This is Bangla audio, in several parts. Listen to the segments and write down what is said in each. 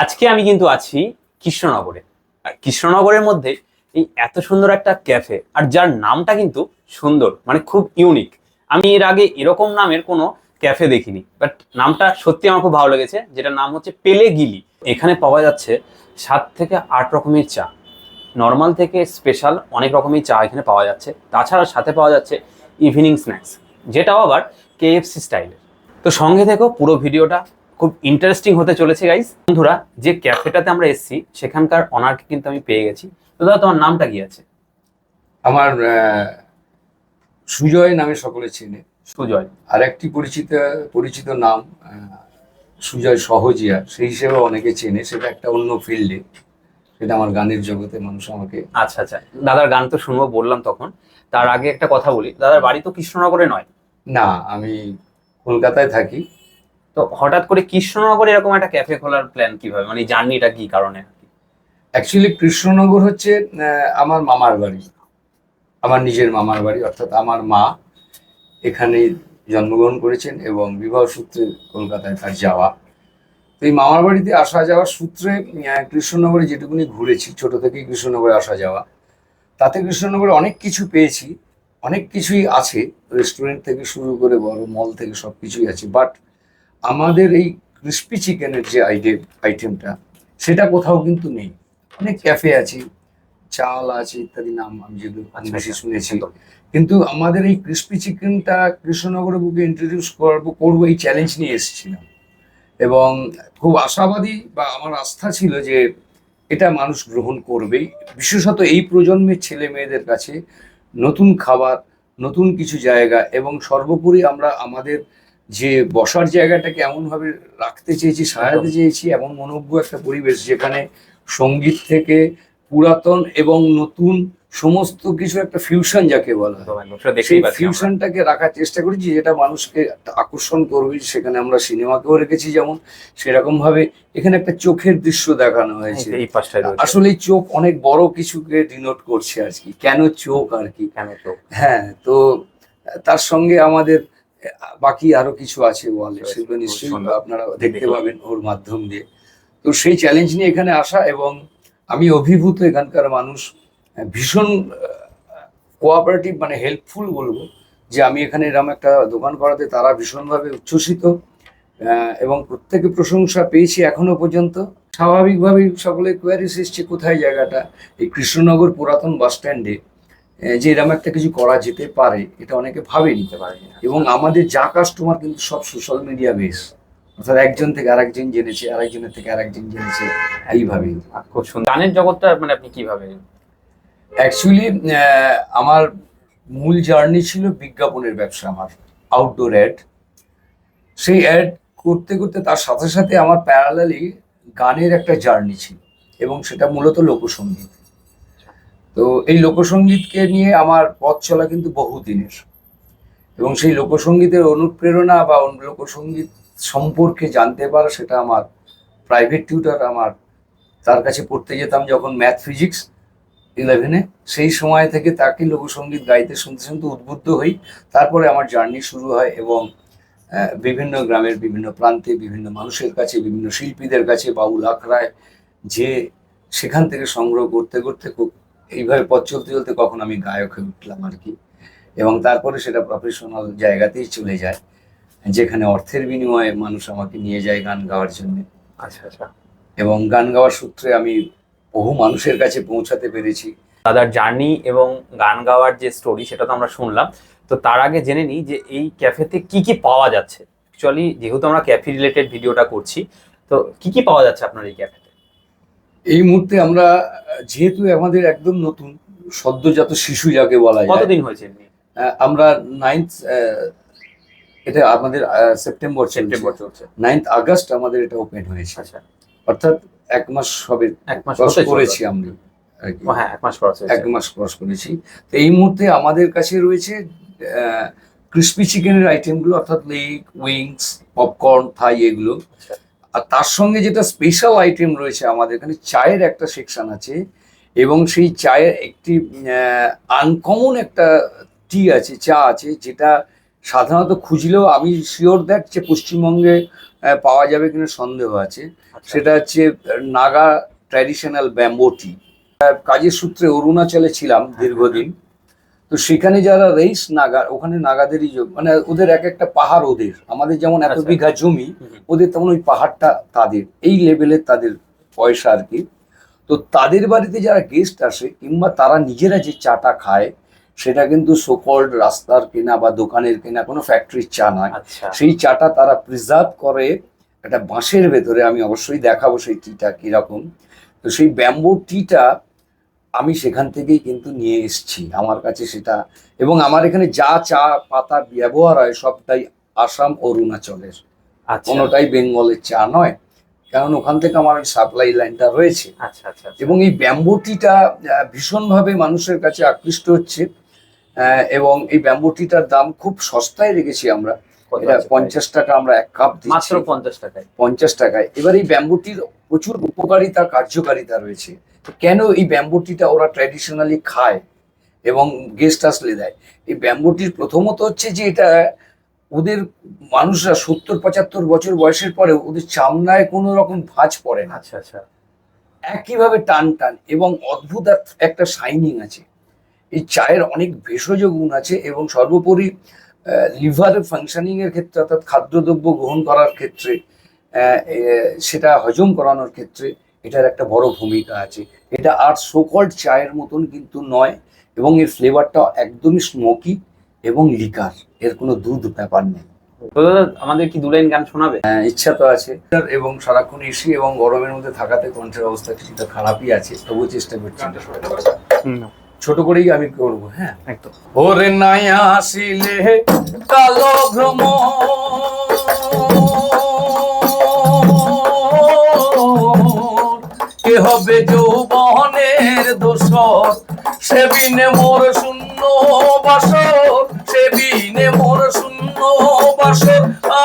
আজকে আমি কিন্তু আছি কৃষ্ণনগরে। আর কৃষ্ণনগরের মধ্যে এই এত সুন্দর একটা ক্যাফে, আর যার নামটা কিন্তু সুন্দর মানে খুব ইউনিক আমি এর আগে এরকম নামের কোনো ক্যাফে দেখিনি বাট নামটা সত্যি আমার খুব ভালো লেগেছে, যেটার নাম হচ্ছে পেলে গিলি এখানে পাওয়া যাচ্ছে সাত থেকে আট রকমের চা। নর্মাল থেকে স্পেশাল অনেক রকমের চা এখানে পাওয়া যাচ্ছে। তাছাড়া সাথে পাওয়া যাচ্ছে ইভিনিং স্ন্যাক্স যেটাও আবার কেএফসি স্টাইলের তো সঙ্গে থেকেও পুরো ভিডিওটা খুব ইন্টারেস্টিং হতে চলেছে গাইস বন্ধুরা যে ক্যাফেটাতে আমরা এসেছি সেখানকার অনারকে কিন্তু আমি পেয়ে গেছি। তো দাদা তোমার নামটা কি আছে? আমার সুজয় নামে সকলে চেনে। সুজয়। আর একটি পরিচিত পরিচিত নাম সুজয় সহজিয়া সেই হিসেবে অনেকে চেনে সেটা একটা অন্য ফিল্ডে সেটা আমার গানের জগতে মানুষ আমাকে আচ্ছা আচ্ছা। দাদার গান তো শুনব বললাম তখন। তার আগে একটা কথা বলি। দাদার বাড়ি তো কৃষ্ণনগরে নয়। না আমি কলকাতায় থাকি। তো হঠাৎ করে কৃষ্ণনগরে এরকম একটা ক্যাফে খোলার প্ল্যান কীভাবে? মানে জার্নিটা কি কারণে? অ্যাকচুয়ালি কৃষ্ণনগর হচ্ছে আমার মামার বাড়ি। আমার নিজের মামার বাড়ি, অর্থাৎ আমার মা এখানে জন্মগ্রহণ করেছেন এবং বিবাহ সূত্রে কলকাতায় তার যাওয়া। তো এই মামার বাড়িতে আসা যাওয়ার সূত্রে কৃষ্ণনগরে যেটুকুনি ঘুরেছি, ছোট থেকেই কৃষ্ণনগরে আসা যাওয়া। তাতে কৃষ্ণনগরে অনেক কিছু পেয়েছি, অনেক কিছুই আছে। রেস্টুরেন্ট থেকে শুরু করে বড় মল থেকে সব কিছুই আছে বাট আমাদের এই ক্রিস্পি চিকেনের যে আইটেম আইটেমটা সেটা কোথাও কিন্তু নেই। অনেক ক্যাফে আছে চাল আছে ইত্যাদি নাম আমি যেগুলো কম বেশি শুনেছি। কিন্তু আমাদের এই ক্রিস্পি চিকেনটা কৃষ্ণনগরের বুকে ইন্ট্রোডিউস করব করব এই চ্যালেঞ্জ নিয়ে এসেছিলাম। এবং খুব আশাবাদী বা আমার আস্থা ছিল যে এটা মানুষ গ্রহণ করবেই। বিশেষত এই প্রজন্মের ছেলে মেয়েদের কাছে নতুন খাবার নতুন কিছু জায়গা এবং সর্বোপরি আমরা আমাদের যে বসার জায়গাটাকে এমনভাবে রাখতে চেয়েছি সাজাতে চেয়েছি এমন মনোজ্ঞ একটা পরিবেশ যেখানে সংগীত থেকে পুরাতন এবং নতুন সমস্ত কিছু একটা ফিউশন যাকে বলা হয়। সেই। ফিউশনটাকে রাখার চেষ্টা করেছি যেটা মানুষকে আকর্ষণ করবে সেখানে আমরা সিনেমাকেও রেখেছি যেমন সেরকম ভাবে এখানে একটা চোখের দৃশ্য দেখানো হয়েছে। আসলে চোখ অনেক বড় কিছুকে ডিনোট করছে আর কি। কেন চোখ আর কি? কেন চোখ? হ্যাঁ তো তার সঙ্গে আমাদের বাকি আরও কিছু আছে ওয়ালে সেগুলো নিশ্চয়ই আপনারা দেখতে পাবেন ওর মাধ্যম দিয়ে। তো সেই চ্যালেঞ্জ নিয়ে এখানে আসা এবং আমি অভিভূত এখানকার মানুষ ভীষণ কোঅপারেটিভ মানে হেল্পফুল বলব যে আমি এখানে এরকম একটা দোকান করাতে তারা ভীষণভাবে উচ্ছ্বসিত এবং প্রত্যেকে প্রশংসা পেয়েছি এখনও পর্যন্ত। স্বাভাবিকভাবেই সকলে কোয়ারিস এসছে কোথায় জায়গাটা? এই কৃষ্ণনগর পুরাতন বাস স্ট্যান্ডে যে এরকম একটা কিছু করা যেতে পারে এটা অনেকে ভাবেনি নিতে পারি। এবং আমাদের যা কাস্টমার কিন্তু সব সোশ্যাল মিডিয়া বেস অর্থাৎ একজন থেকে আরেকজন জেনেছে আরেকজনের থেকে আরেকজন জেনেছে এইভাবেই। আর খুব সুন্দর। গানের জগৎটা মানে আপনি কীভাবে? অ্যাকচুয়ালি আমার মূল জার্নি ছিল বিজ্ঞাপনের ব্যবসা আমার আউটডোর অ্যাড সেই অ্যাড করতে করতে তার সাথে সাথে আমার প্যারালালি গানের একটা জার্নি ছিল এবং সেটা মূলত লোকসঙ্গীত। তো এই লোকসঙ্গীতকে নিয়ে আমার পথ চলা কিন্তু বহুদিনের। এবং সেই লোকসঙ্গীতের অনুপ্রেরণা বা লোকসঙ্গীত সম্পর্কে জানতে পারা সেটা আমার প্রাইভেট টিউটার আমার তার কাছে পড়তে যেতাম যখন ম্যাথ ফিজিক্স ইলেভেনে সেই সময় থেকে তাকে লোকসঙ্গীত গাইতে শুনতে শুনতে উদ্বুদ্ধ হই। তারপরে আমার জার্নি শুরু হয় এবং বিভিন্ন গ্রামের বিভিন্ন প্রান্তে বিভিন্ন মানুষের কাছে, বিভিন্ন শিল্পীদের কাছে, বাউল আখড়ায় যে সেখান থেকে সংগ্রহ করতে করতে খুব এইভাবে পথ চলতে চলতে কখন আমি গায়ক হয়ে উঠলাম আর কি। এবং তারপরে সেটা প্রফেশনাল জায়গাতেই চলে যায় যেখানে অর্থের বিনিময়ে মানুষ আমাকে নিয়ে যায় গান গাওয়ার জন্য। আচ্ছা আচ্ছা। এবং গান গাওয়ার সূত্রে আমি বহু মানুষের কাছে পৌঁছাতে পেরেছি। দাদার জার্নি এবং গান গাওয়ার যে স্টোরি সেটা তো আমরা শুনলাম। তো তার আগে জেনে নিই যে এই ক্যাফেতে কি কি পাওয়া যাচ্ছে? অ্যাকচুয়ালি যেহেতু আমরা ক্যাফে রিলেটেড ভিডিওটা করছি তো কি কি পাওয়া যাচ্ছে আপনার এই ক্যাফেতে? এই মুহূর্তে আমরা যেহেতু আমাদের একদম নতুন সদ্যজাত শিশু যাকে বলা যায়। কতদিন হয়েছে? আমরা নাইন্থ এটা আমাদের সেপ্টেম্বর সেপ্টেম্বর চলছে। নাইন্থ আগস্ট আমাদের এটা ওপেন হয়েছে। আচ্ছা। অর্থাৎ এক মাস হবে এক মাস করেছি আমরা। হ্যাঁ এক মাস ক্রস এক মাস ক্রস করেছি। তো এই মুহূর্তে আমাদের কাছে রয়েছে ক্রিস্পি চিকেনের আইটেমগুলো অর্থাৎ লেগ উইংস পপকর্ন থাই এগুলো। আচ্ছা। আর তার সঙ্গে যেটা স্পেশাল আইটেম রয়েছে আমাদের এখানে চায়ের একটা সেকশন আছে এবং সেই চায়ের একটি আনকমন একটা টি আছে চা আছে যেটা সাধারণত খুঁজলেও আমি শিওর দ্যাট যে পশ্চিমবঙ্গে পাওয়া যাবে কিনা সন্দেহ আছে। সেটা হচ্ছে নাগা ট্র্যাডিশনাল ব্যাম্বো টি কাজের সূত্রে অরুণাচলে ছিলাম দীর্ঘদিন। তো সেখানে যারা রেইস নাগা ওখানে নাগাদেরই মানে ওদের এক একটা পাহাড় ওদের। আমাদের যেমন এত আচ্ছা। বিঘা জমি ওদের তেমন ওই পাহাড়টা তাদের। এই লেভেলের তাদের পয়সা আর কি। তো তাদের বাড়িতে যারা গেস্ট আসে কিংবা তারা নিজেরা যে চাটা খায় সেটা কিন্তু সোকল্ড রাস্তার কেনা বা দোকানের কেনা কোনো ফ্যাক্টরির চা নয়। আচ্ছা। সেই চাটা তারা প্রিজার্ভ করে একটা বাঁশের ভেতরে আমি অবশ্যই দেখাবো সেই টিটা কীরকম। তো সেই ব্যাম্বো টিটা আমি সেখান থেকেই কিন্তু নিয়ে এসেছি আমার কাছে সেটা। এবং আমার এখানে যা চা পাতা ব্যবহার হয় সবটাই আসাম অরুণাচলের। আচ্ছা। কোনোটাই বেঙ্গলের চা নয়। কারণ ওখান থেকে আমার সাপ্লাই লাইনটা রয়েছে। আচ্ছা আচ্ছা আচ্ছা। এবং এই ব্যাম্বোটিটা ভীষণভাবে মানুষের কাছে আকৃষ্ট হচ্ছে। আহ, এবং এই ব্যাম্বোটিটার দাম খুব সস্তায় রেখেছি আমরা। এটা পঞ্চাশ টাকা আমরা এক কাপ মাত্র পঞ্চাশ টাকায়। পঞ্চাশ টাকায়। এবার এই ব্যাম্বুটির প্রচুর উপকারিতা কার্যকারিতা রয়েছে। তো কেন এই ব্যাম্বুটিটা ওরা ট্র্যাডিশনালি খায় এবং গেস্ট আসলে দেয়? এই ব্যাম্বুটির প্রথমত হচ্ছে যে এটা ওদের মানুষরা সত্তর পঁচাত্তর বছর বয়সের পরে ওদের চামড়ায় কোনো রকম ভাঁজ পড়ে না। আচ্ছা আচ্ছা। একইভাবে টান টান এবং অদ্ভুত এক- একটা শাইনিং আছে। এই চায়ের অনেক ভেষজ গুণ আছে এবং সর্বোপরি লিভার ফাংশনিং এর ক্ষেত্রে অর্থাৎ খাদ্যদ্রব্য গ্রহণ করার ক্ষেত্রে সেটা হজম করানোর ক্ষেত্রে এটার একটা বড় ভূমিকা আছে। এটা আর সোকল্ড চায়ের মতন কিন্তু নয় এবং এর ফ্লেভারটা একদমই স্মোকি এবং লিকার এর কোনো দুধ ব্যাপার নেই। তো দাদা আমাদের কি দু লাইন গান শোনাবে? হ্যাঁ, ইচ্ছা তো আছে। এবং সারাক্ষণ এসি এবং গরমের মধ্যে থাকাতে কণ্ঠের অবস্থা কিছুটা খারাপই আছে তবুও চেষ্টা করছি। ছোট করেই আমি করব হ্যাঁ? একদম। ওরে নাই আসিলে কালো ভ্রম হবে যৌবনের দোষর। সে বিনে মোর শূন্য বাসর সে বিনে মোর শূন্য বাসর।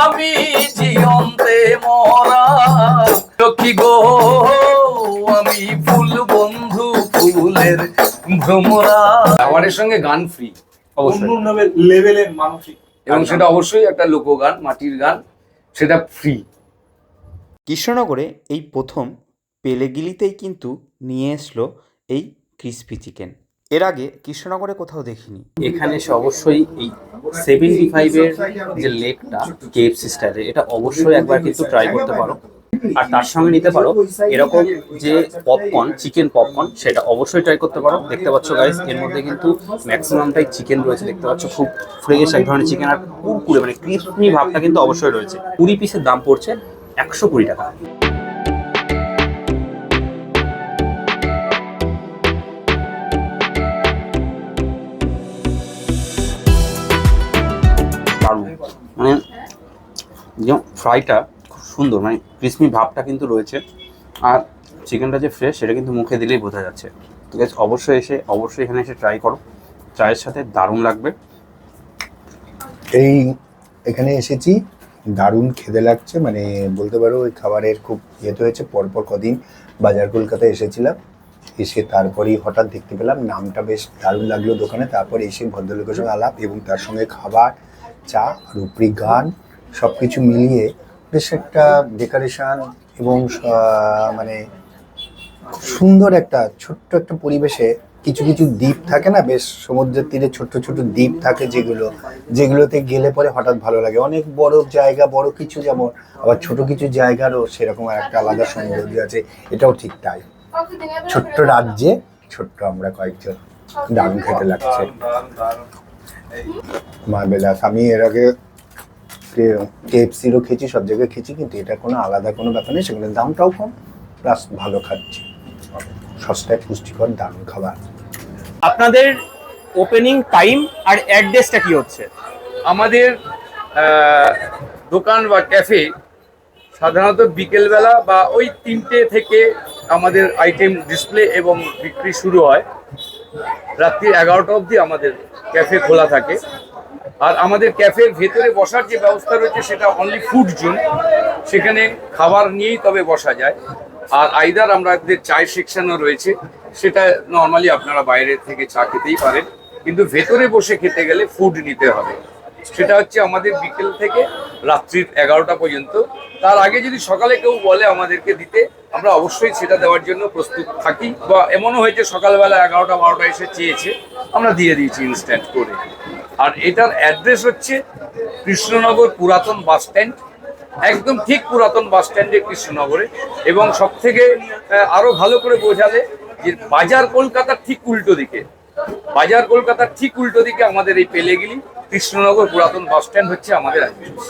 আমি জিয়ন্তে মরা। লক্ষ্মী গো আমি ফুল বন্ধু ফুলের ভ্রমরা। খাবারের সঙ্গে গান ফ্রি অবশ্যই। লেভেলের মানসিক। এবং সেটা অবশ্যই একটা লোকগান মাটির গান সেটা ফ্রি কৃষ্ণনগরে এই প্রথম পেলেগিলিতেই কিন্তু নিয়ে এসলো এই ক্রিসপি চিকেন এর আগে কৃষ্ণনগরে কোথাও দেখিনি। এখানে এসে অবশ্যই এই সেভেন্টি ফাইভের যে লেকটা কেএফসি স্টাইলে এটা অবশ্যই একবার কিন্তু ট্রাই করতে পারো। আর তার সঙ্গে নিতে পারো, এরকম যে পপকর্ন চিকেন পপকর্ন সেটা অবশ্যই ট্রাই করতে পারো। দেখতে পাচ্ছ গাইস এর মধ্যে কিন্তু ম্যাক্সিমামটাই চিকেন রয়েছে। দেখতে পাচ্ছ খুব ফ্রেশ এক ধরনের চিকেন আর কুরকুরে মানে ক্রিসপি ভাবটা কিন্তু অবশ্যই রয়েছে। কুড়ি পিসের দাম পড়ছে একশো কুড়ি টাকা। যেমন ফ্রাইটা খুব সুন্দর মানে ক্রিসপি ভাবটা কিন্তু রয়েছে। আর চিকেনটা যে ফ্রেশ সেটা কিন্তু মুখে দিলেই বোঝা যাচ্ছে। তো গাইস অবশ্যই এসে, অবশ্যই এখানে এসে ট্রাই করো। চায়ের সাথে দারুণ লাগবে। এই, এখানে এসেছি। দারুণ খেতে লাগছে মানে বলতে পারো, ওই খাবারের খুব ইয়েতে হয়েছে, পরপর কদিন বাজার কলকাতায় এসেছিলাম। এসে তারপরেই হঠাৎ দেখতে পেলাম, নামটা বেশ দারুণ লাগল দোকানে। তারপর এসে ভদ্রলোকের সঙ্গে আলাপ এবং তার সঙ্গে খাবার, চা আর উপরি গান সব কিছু মিলিয়ে বেশ একটা ডেকোরেশন এবং মানে খুব সুন্দর একটা ছোট্ট একটা পরিবেশে কিছু কিছু দ্বীপ থাকে না বেশ সমুদ্রের তীরে ছোট্ট ছোট্ট দ্বীপ থাকে যেগুলো যেগুলোতে গেলে পরে হঠাৎ ভালো লাগে। অনেক বড় জায়গা বড় কিছু যেমন আবার ছোট কিছু জায়গারও সেরকম একটা আলাদা সৌন্দর্য আছে এটাও ঠিক তাই। ছোট্ট রাজ্যে ছোট্ট আমরা কয়েকজন দারুণ খেতে লাগছে মার্বেলাস আমি এর আগে কেএফসিরও খেয়েছি সব জায়গায় খেয়েছি কিন্তু এটা কোনো আলাদা কোনো ব্যাপার নেই সেখানে দামটাও কম প্লাস ভালো খাচ্ছি। সস্তায় পুষ্টিকর দারুণ খাবার। আপনাদের ওপেনিং টাইম আর অ্যাড্রেসটা কি হচ্ছে? আমাদের দোকান বা ক্যাফে সাধারণত বিকেলবেলা বা ওই তিনটে থেকে আমাদের আইটেম ডিসপ্লে এবং বিক্রি শুরু হয়। রাত্রি এগারোটা অবধি আমাদের ক্যাফে খোলা থাকে। আর আমাদের ক্যাফের ভেতরে বসার যে ব্যবস্থা রয়েছে সেটা অনলি ফুড জোন সেখানে খাবার নিয়েই তবে বসা যায়। আর আইদার আমাদের চায়ের সেকশনও রয়েছে। সেটা নর্মালি আপনারা বাইরে থেকে চা খেতেই পারেন। কিন্তু ভেতরে বসে খেতে গেলে ফুড নিতে হবে। সেটা হচ্ছে আমাদের বিকেল থেকে রাত্রির এগারোটা পর্যন্ত। তার আগে যদি সকালে কেউ বলে আমাদেরকে দিতে, আমরা অবশ্যই সেটা দেওয়ার জন্য প্রস্তুত থাকি। বা এমনও হয়েছে সকালবেলা এগারোটা বারোটা এসে চেয়েছে। আমরা দিয়ে দিয়েছি ইনস্ট্যান্ট করে। আর এটার অ্যাড্রেস হচ্ছে কৃষ্ণনগর পুরাতন বাস স্ট্যান্ড, একদম ঠিক পুরাতন বাস স্ট্যান্ডে কৃষ্ণনগরে এবং সব থেকে আরও ভালো করে বোঝালে যে বাজার কলকাতার ঠিক উল্টো দিকে বাজার কলকাতার ঠিক উল্টো দিকে আমাদের এই পেলেগিলি কৃষ্ণনগর পুরাতন বাস স্ট্যান্ড হচ্ছে আমাদের address।